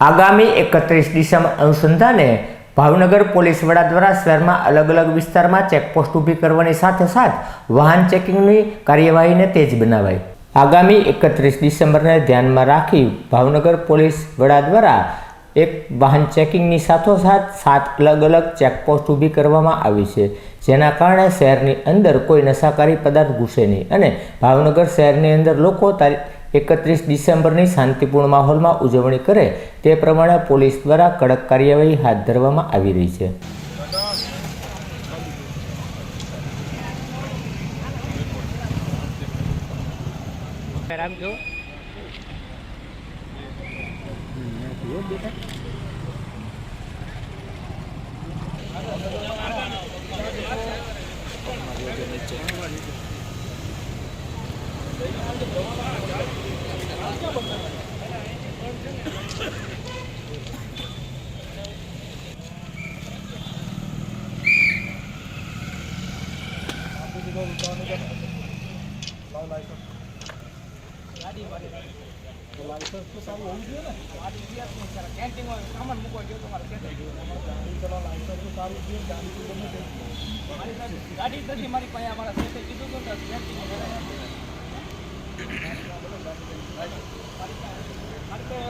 આગામી એકત્રીસ ડિસેમ્બર અનુસંધાને ભાવનગર પોલીસ વડા દ્વારા શહેરમાં અલગ અલગ વિસ્તારમાં ચેકપોસ્ટ ઊભી કરવાની સાથે સાથ વાહન ચેકિંગની કાર્યવાહીને તેજ બનાવાઈ. આગામી એકત્રીસ ડિસેમ્બરને ધ્યાનમાં રાખી ભાવનગર પોલીસ વડા દ્વારા એક વાહન ચેકિંગની સાથોસાથ સાત અલગ અલગ ચેકપોસ્ટ ઊભી કરવામાં આવી છે, જેના કારણે શહેરની અંદર કોઈ નશાકારી પદાર્થ ઘૂસે નહીં અને ભાવનગર શહેરની અંદર લોકો તારીખ એકત્રીસ ડિસેમ્બરની શાંતિપૂર્ણ માહોલમાં ઉજવણી કરે તે પ્રમાણે પોલીસ દ્વારા કડક કાર્યવાહી હાથ ધરવામાં આવી રહી છે. Thank જો ગાડી નથી મારી પાસે અમારા કીધું હતું ને મારી તો ગાડી નથી આ સાથે કીધું ને આ વિડીયોમાં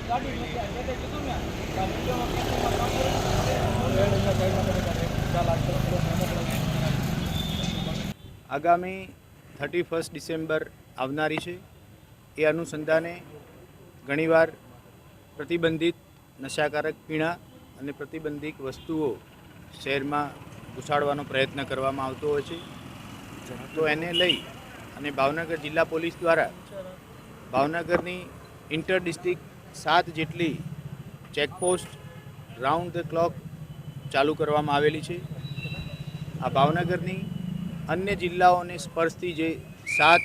આગામી થર્ટી ફર્સ્ટ ડિસેમ્બર આવનારી છે. એ અનુસંધાને ઘણીવાર પ્રતિબંધિત નશાકારક પીણા અને પ્રતિબંધિત વસ્તુઓ શહેરમાં ઘુસાડવાનો પ્રયત્ન કરવામાં આવતો હોય છે. તો એને લઈ અને ભાવનગર જિલ્લા પોલીસ દ્વારા ભાવનગરની ઇન્ટર ડિસ્ટ્રિક્ટ સાત જેટલી ચેકપોસ્ટ રાઉન્ડ ધ ક્લોક ચાલુ કરવામાં આવેલી છે. આ ભાવનગરની અન્ય જિલ્લાઓને સ્પર્શતી જે સાત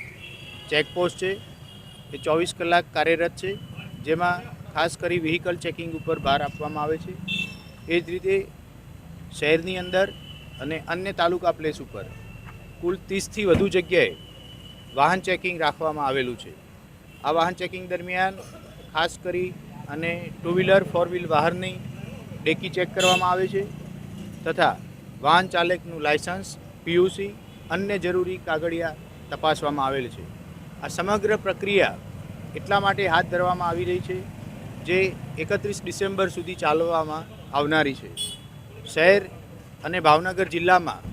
ચેકપોસ્ટ છે, એ ચોવીસ કલાક કાર્યરત છે, જેમાં ખાસ કરી વ્હીકલ ચેકિંગ ઉપર ભાર આપવામાં આવે છે. એ જ રીતે શહેરની અંદર અને અન્ય તાલુકા પ્લેસ ઉપર કુલ ત્રીસથી વધુ જગ્યાએ વાહન ચેકિંગ રાખવામાં આવેલું છે. આ વાહન ચેકિંગ દરમિયાન ખાસ કરી અને ટુ વ્હીલર ફોર વ્હીલ વાહનની ડેકી ચેક કરવામાં આવે છે તથા વાહન ચાલકનું લાયસન્સ, પીયુસી અન્ય જરૂરી કાગળિયા તપાસવામાં આવેલ છે. આ સમગ્ર પ્રક્રિયા એટલા માટે હાથ ધરવામાં આવી રહી છે જે એકત્રીસ ડિસેમ્બર સુધી ચાલવામાં આવનારી છે. શહેર અને ભાવનગર જિલ્લામાં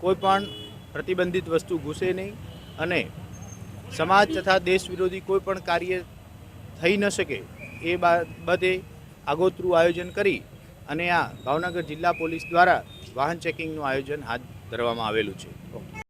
કોઈ પણ પ્રતિબંધિત વસ્તુ ઘૂસે નહીં અને સમાજ તથા દેશ વિરોધી કોઈ પણ કાર્ય થઈ ન શકે એ બાબતે આગોતરું આયોજન કરી અને આ ભાવનગર જિલ્લા પોલીસ દ્વારા વાહન ચેકિંગનું આયોજન હાથ ધરવામાં આવેલું છે.